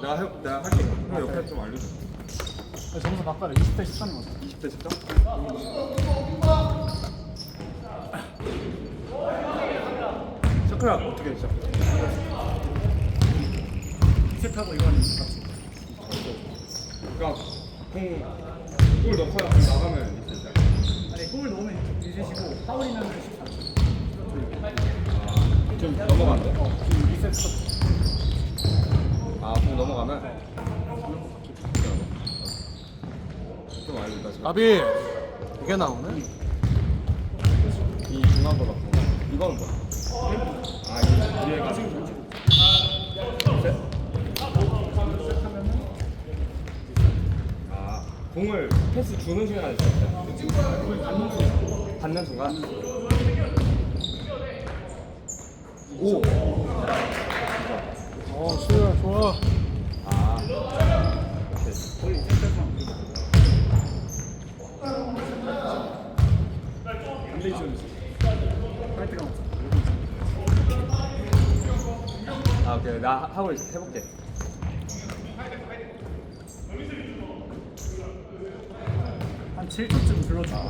내가 해, 내가 할게. 형 옆에 좀 알려줘. 점수 바꿔라 20대 13인 것 같아 20대 10점? 샤크라 어떻게 시작? 리셋하고 이거는 같이 그러니까 공골 넣고요. 공 나가면 이제 시작. 아니 골 넣으면 리셋이고 파울이면 14초 좀 넘어간대. 지금 리셋 스톱 아, 공 넘어가면 좀 알려줘. 지금. 아비 이게 나오네. 이 중간 거 같고. 이건 뭐야? 아, 이 뒤에가 셋? 아, 공을 패스 주는 시간이 있었어요. 받는 순간. 오. 어 수야 좋아. 아. 파이트가 없어 아, 오케이. 나 하- 하고 있어. 해볼게. 한 7초쯤 불러주고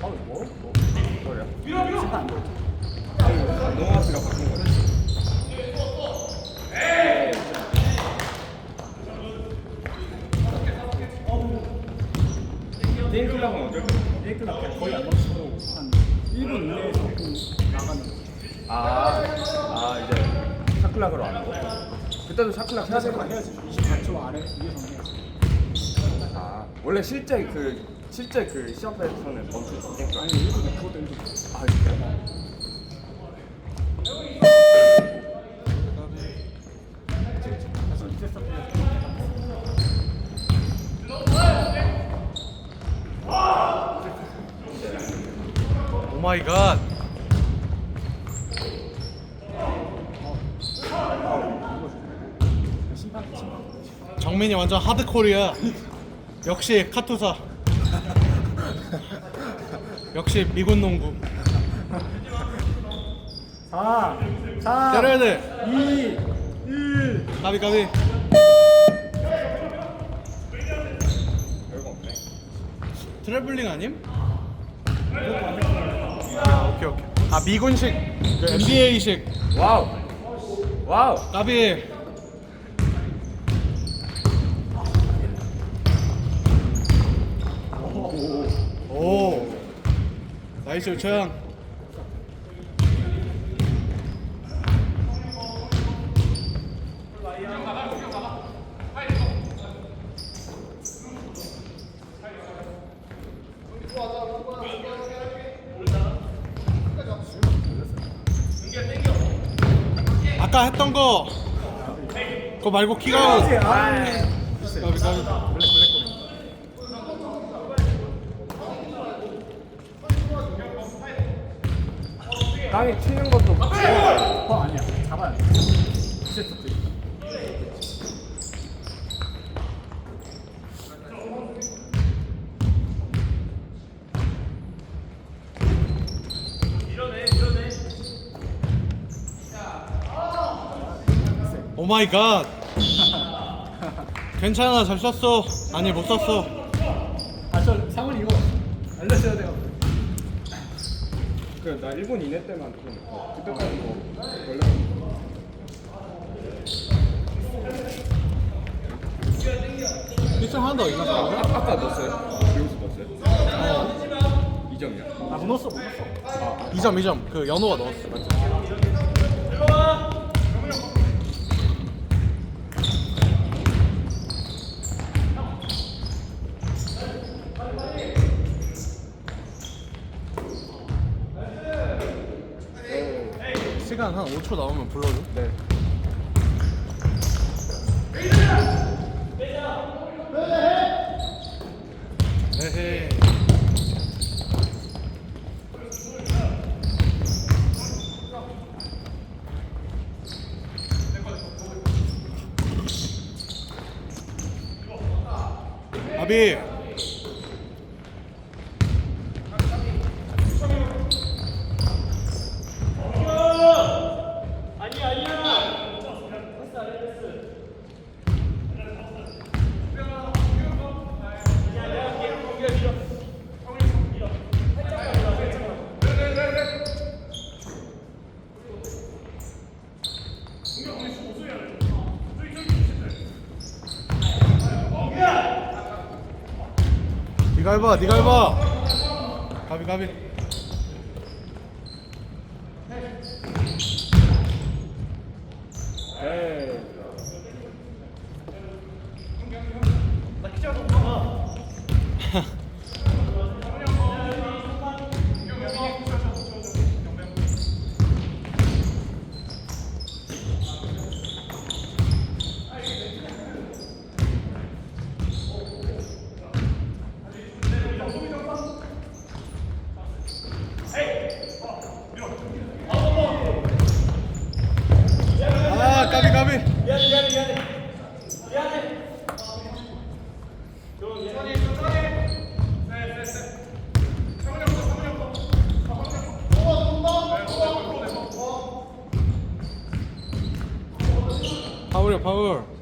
파울 뭐? 뭐? 뭐야? 심판 안 들어줘 노마스가 바꾼 거지. 게임 클럽은 어쩔 거야? A클럽 그냥 거의 안 넣치고 한 1분 이내에서 좀 나가는 거 아, 아 이제 샤클락으로 안 하고? 그때도 샤클락 해야 되는 거 해야지 아니야? 24초 아래 위에서는 해야지 아, 원래 실제 그 실제 그 시합에서는 멈출 수 있겠다. 아니 1분에 그것도 힘들어 아, 진짜? 다 마이 갓. 정민이 완전 하드코리야. 역시 카투사. 역시 미군 농구. 4 4 때려야 돼. 2 1 가비 가비. 별거 없네. 트래블링 아님? 아 오케이 오케이. 아 미군식 그 NBA식 와우, 와우. 가비. 오. 나이스 요청. 아까 했던 거. 그거 말고 키가 땅에 튀는 것도 어 아니야. 잡아야 돼 오 마이 갓. 괜찮아, 잘 썼어. 아니, 못 썼어. 아저 상훈이 이거 알려줘야 돼요. 그 나 일본 이내 때만 그때까지 뭐 원래 필승 하나 더 있나? 아, 아까 넣었어요? 비용수 넣었어요? 어. 이정이야. 아, 못 넣었어, 못 넣었어. 2점, 2점. 그 연호가 넣었어. 맞죠? 8초 나오면 불러줘. 네. 아비. 네가 해봐 네가 해봐 가비 가비 에이. 아 가비 가비 파울이야 파울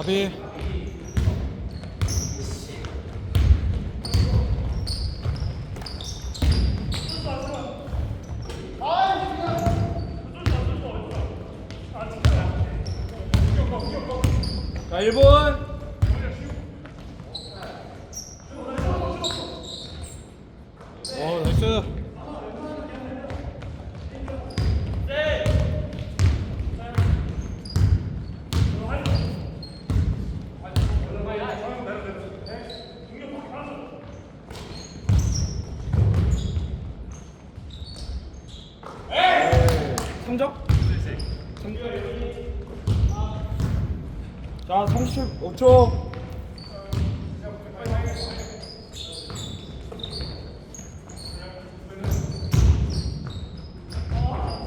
가비 자 1분. 오 나이스 삼점? 자 35초.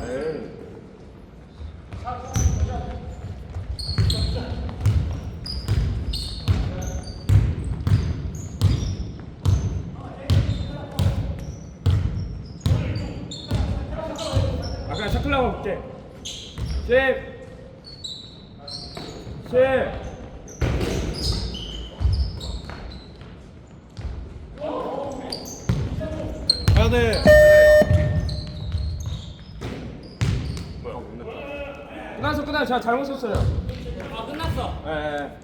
에이. 샤클라고 볼게. 10 10 가야 돼. 끝났어 끝났어. 제가 잘못 썼어요. 아 끝났어. 예, 예.